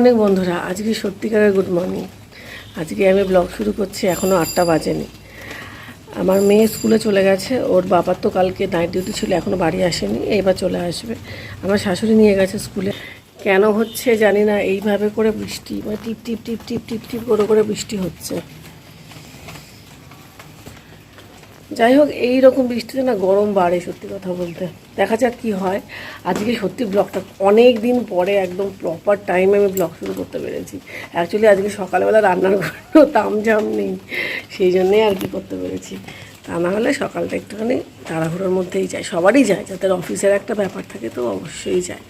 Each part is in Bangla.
অনেক বন্ধুরা, আজকে সত্যিকারের গুড মর্নিং আজকে আমি ব্লগ শুরু করছি এখনও আটটা বাজেনি। আমার মেয়ে স্কুলে চলে গেছে, ওর বাবার তো কালকে নাইট ডিউটি ছিল এখনও বাড়ি আসেনি, এইবার চলে আসবে। আমার শাশুড়ি নিয়ে গেছে স্কুলে। কেন হচ্ছে জানি না, এইভাবে করে বৃষ্টি মানে টিপ টিপ টিপ টিপ টিপ টিপ করে করে বৃষ্টি হচ্ছে। যাই হোক, এই রকম বৃষ্টিতে না গরম বাড়ে, সত্যি কথা বলতে। দেখা যাক কি হয়। আজকে সত্যি ব্লগটা অনেক দিন পরে একদম প্রপার টাইমে আমি ব্লগ শুরু করতে পেরেছি। অ্যাকচুয়ালি আজকে সকালবেলা রান্নার কোনো তামঝাম নেই, সেই জন্যেই আর কি করতে পেরেছি। তা না হলে সকালটা একটুখানি তাড়াহুড়োর মধ্যেই যায়। সবারই যায়, যাদের অফিসের একটা ব্যাপার থাকে তো অবশ্যই যায়।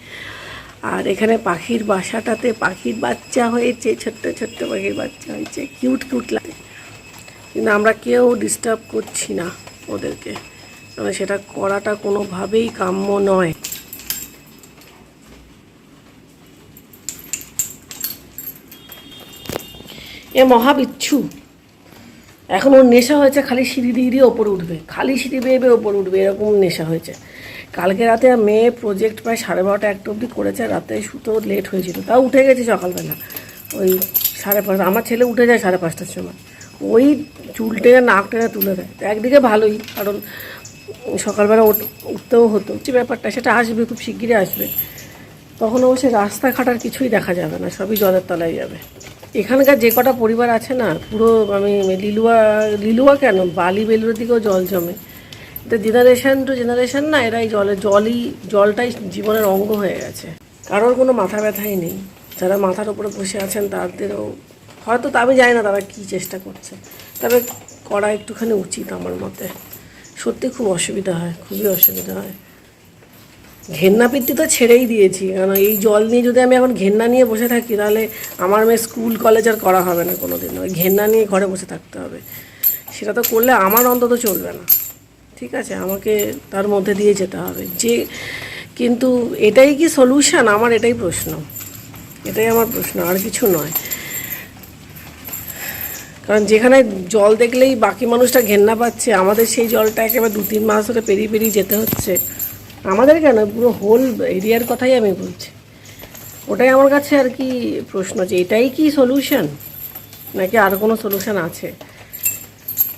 আর এখানে পাখির বাসাটাতে পাখির বাচ্চা হয়েছে, ছোট্ট ছোট্ট পাখির বাচ্চা হয়েছে। কিউট কিউট লাগে। কিন্তু আমরা কেউ ডিস্টার্ব করছি না। ওদেরকে। মানে সেটা করাটা কোনোভাবেই কাম্য নয়। এ মহাবিচ্ছু, এখন ওর নেশা হয়েছে খালি সিঁড়ি দিয়ে দিয়ে ওপরে উঠবে। খালি সিঁড়ি বেয়ে বেয়ে ওপরে উঠবে, এরকম নেশা হয়েছে। কালকে রাতে মেয়ে প্রজেক্ট প্রায় সাড়ে বারোটা একটা অবধি করেছে রাতে শুতে লেট হয়েছিল। তাও উঠে গেছে সকালবেলা। ওই সাড়ে পাঁচটা আমার ছেলে উঠে যায় সাড়ে পাঁচটার সময়। ওই চুল টেনে নাক টেনে তুলে দেয়। একদিকে ভালোই, কারণ সকালবেলা উঠ- উঠতেও হতো। যে ব্যাপারটা, সেটা আসবে, খুব শিগগিরই আসবে। তখন অবশ্যই রাস্তাঘাট আর কিছুই দেখা যাবে না, সবই জলের তলায় যাবে। এখানকার যে কটা পরিবার আছে না, পুরো আমি লিলুয়া লিলুয়া কেন? বালি বেলুর দিকেও জল জমে। এটা জেনারেশন টু জেনারেশন না, এরা এই জলে জলই জলটাই জীবনের অঙ্গ হয়ে গেছে। কারোর কোনো মাথা ব্যথাই নেই। যারা মাথার উপরে বসে আছেন, তাদেরও হয়তো আমি জানি না তারা কী চেষ্টা করছে। তবে করা একটুখানি উচিত আমার মতে। সত্যি খুব অসুবিধা হয়, খুবই অসুবিধা হয়। ঘেন্না পিত্তি তো ছেড়েই দিয়েছি কারণ এই জল নিয়ে যদি আমি এখন ঘেন্না নিয়ে বসে থাকি, তাহলে আমার মেয়ে স্কুল, কলেজ আর করা হবে না কোনো দিন ঘেন্না নিয়ে ঘরে বসে থাকতে হবে। সেটা তো করলে আমার অন্তত চলবে না। ঠিক আছে, আমাকে তার মধ্যে দিয়ে যেতে হবে। যে, কিন্তু এটাই কি সলিউশন আমার এটাই প্রশ্ন। এটাই আমার প্রশ্ন, আর কিছু নয়। কারণ যেখানে জল দেখলেই বাকি মানুষটা ঘেন্না পাচ্ছে, আমাদের সেই জলটা একেবারে দু তিন মাস ধরে পেরিয়ে পেরিয়ে যেতে হচ্ছে। আমাদের কেন? পুরো হোল এরিয়ার কথাই আমি বলছি। ওটাই আমার কাছে আর কি প্রশ্ন যে এটাই কি সলিউশন নাকি আর কোনো সলিউশন আছে?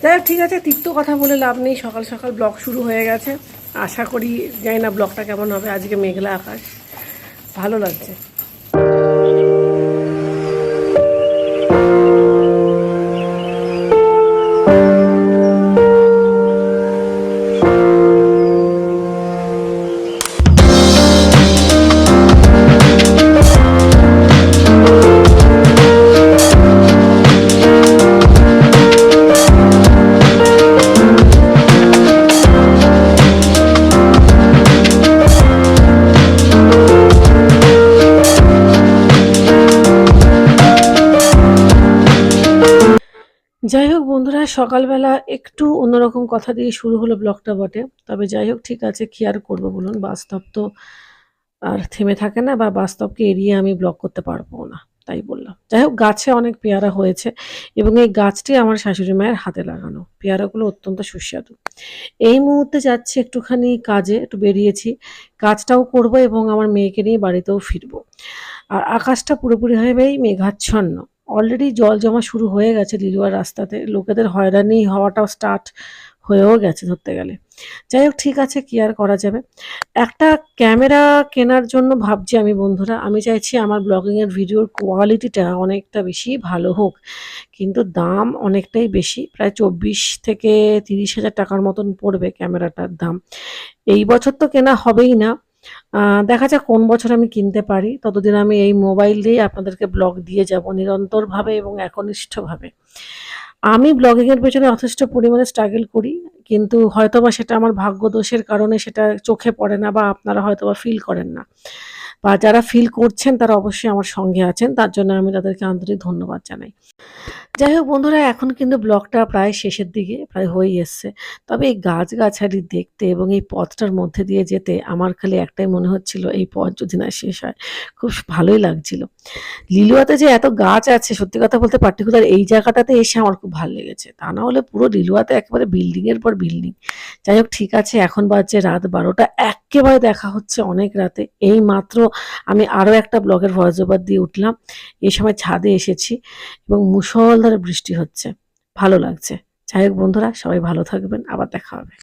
যাই ঠিক আছে, তিক্ত কথা বলে লাভ নেই। সকাল সকাল ব্লগ শুরু হয়ে গেছে। আশা করি, জানি না ব্লগটা কেমন হবে। আজকে মেঘলা আকাশ। ভালো লাগছে। যাই হোক বন্ধুরা, সকালবেলা একটু অন্যরকম কথা দিয়ে শুরু হলো ব্লগটা বটে। তবে যাই হোক, ঠিক আছে, কি আর করব বলুন? বাস্তব তো আর থেমে থাকে না বা বাস্তবকে এড়িয়ে আমি ব্লগ করতে পারব না, তাই বললাম। যাই হোক, গাছে অনেক পেয়ারা হয়েছে এবং এই গাছটি আমার শাশুড়ি মায়ের হাতে লাগানো। পেয়ারাগুলো অত্যন্ত সুস্বাদু। এই মুহূর্তে যাচ্ছি একটুখানি কাজে, একটু বেরিয়েছি। কাজটাও করব এবং আমার মেয়েকে নিয়ে বাড়িতেও ফিরবো। আর আকাশটা পুরোপুরিভাবেই মেঘাচ্ছন্ন। অলরেডি জল জমা শুরু হয়ে গেছে লিলুয়ার রাস্তাতে। লোকেদের হয়রানি হওয়াটাও স্টার্ট হয়েও গেছে ধরতে গেলে। যাই হোক, ঠিক আছে, কি আর করা যাবে? একটা ক্যামেরা কেনার জন্য ভাবছি আমি বন্ধুরা। আমি চাইছি আমার ব্লগিংয়ের ভিডিওর কোয়ালিটিটা অনেকটা বেশি ভালো হোক। কিন্তু দাম অনেকটাই বেশি। প্রায় চব্বিশ থেকে তিরিশ হাজার টাকার মতন পড়বে ক্যামেরাটার দাম। এই বছর তো কেনা হবেই না। দেখা যাক কোন বছর আমি কিনতে পারি। ততদিন আমি এই মোবাইল দিয়ে আপনাদেরকে ব্লগ দিয়ে যাব নিরন্তরভাবে এবং একনিষ্ঠভাবে। আমি ব্লগিংয়ের পেছনে যথেষ্ট পরিমাণে স্ট্রাগল করি, কিন্তু হয়তোবা সেটা আমার ভাগ্য দোষের কারণে সেটা চোখে পড়ে না বা আপনারা হয়তোবা ফিল করেন না। বা যারা ফিল করছেন তারা অবশ্যই আমার সঙ্গে আছেন, তার জন্য আমি তাদেরকে আন্তরিক ধন্যবাদ জানাই। যাই হোক বন্ধুরা, এখন কিন্তু ব্লগটা প্রায় শেষের দিকে প্রায় হয়ে এসছে। তবে এই গাছগাছালি দেখতে এবং এই পথটার মধ্যে দিয়ে যেতে আমার খালি একটাই মনে হচ্ছিল, এই পথ যদি না শেষ হয়, খুব ভালোই লাগছিল। লিলুয়াতে যে এত গাছ আছে, সত্যি কথা বলতে পার্টিকুলার এই জায়গাটাতে এসে আমার খুব ভালো লেগেছে। তা না হলে পুরো লিলুয়াতে একেবারে বিল্ডিং এর পর বিল্ডিং যাই হোক, ঠিক আছে, এখন বাজছে রাত বারোটা, একেবারে দেখা হচ্ছে অনেক রাতে। এই মাত্র আমি আরও একটা ব্লগের ওভার দিয়ে উঠলাম। এই সময় ছাদে এসেছি এবং মুষলধারে বৃষ্টি হচ্ছে। ভালো লাগছে। যাই হোক বন্ধুরা সবাই ভালো থাকবেন। আবার দেখা হবে।